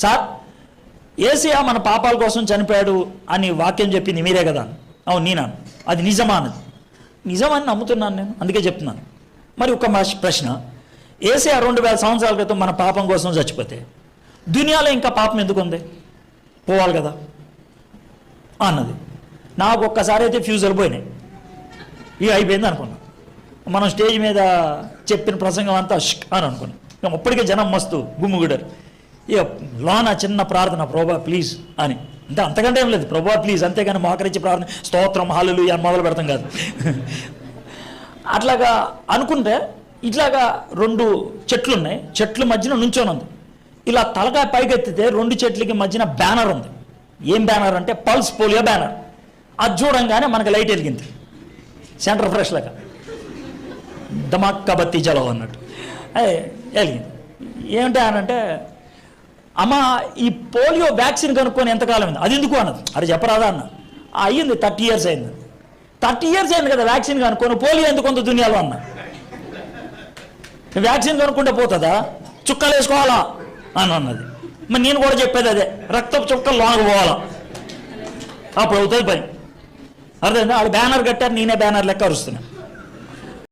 Sir ఏసీఆ మన పాపాల కోసం చనిపోయాడు అని వాక్యం చెప్పింది మీరే కదా? అవును నేనా? అది నిజమా అన్నది. నిజమని నమ్ముతున్నాను నేను అందుకే చెప్తున్నాను. మరి ఒక ప్రశ్న. ఏసీఆ రెండు వేల సంవత్సరాల క్రితం మన పాపం కోసం చచ్చిపోతే దునియాలో ఇంకా పాపం ఎందుకు ఉంది పోవాలి కదా? అన్నది. నాకు ఒక్కసారి అయితే ఫ్యూజులు పోయినాయి. ఇవి అయిపోయింది అనుకున్నా. మనం స్టేజ్ మీద చెప్పిన ప్రసంగం అంతా అని అనుకున్నాం. ఇక అప్పటికే జనం మస్తు గుమ్ముగుడారు. ఇక లోన చిన్న ప్రార్థన ప్రభా ప్లీజ్ అని. అంటే అంతకంటే ఏం లేదు. ప్రభా ప్లీజ్ అంతేగాని మోకరించి ప్రార్థన స్తోత్రం హాలులు అని మొదలు పెడతాం కాదు. అట్లాగా అనుకుంటే ఇట్లాగా రెండు చెట్లు ఉన్నాయి చెట్ల మధ్యన నుంచొని ఉంది. ఇలా తలకాయ పైకెత్తితే రెండు చెట్లకి మధ్యన బ్యానర్ ఉంది. ఏం బ్యానర్ అంటే పల్స్ పోలియో బ్యానర్. అది చూడంగానే మనకి లైట్ వెలిగింది. సెంటర్ ఫ్రెష్ లాగా దమాక్క బత్తి జలం అన్నట్టు. అదే వెలిగింది. ఏమిటి అని అంటే అమ్మ ఈ పోలియో వ్యాక్సిన్ కనుక్కొని ఎంతకాలం అయింది? అది ఎందుకు అన్నది? అది చెప్పరాదా అన్న? అయ్యింది థర్టీ ఇయర్స్ అయింది. థర్టీ ఇయర్స్ అయింది కదా వ్యాక్సిన్ కనుక్కొని పోలియో ఎందుకు కొంత దునియాలో అన్న? వ్యాక్సిన్ కనుక్కుంటే పోతుందా? చుక్కలు వేసుకోవాలా? అని అన్నది. మరి నేను కూడా చెప్పేది అదే రక్తపు చుక్కలు లోనకు పోవాలా? అప్పుడు అవుతుంది పని. అర్థమైందా? వాళ్ళు బ్యానర్ కట్టారు నేనే బ్యానర్ లెక్క అరుస్తున్నా.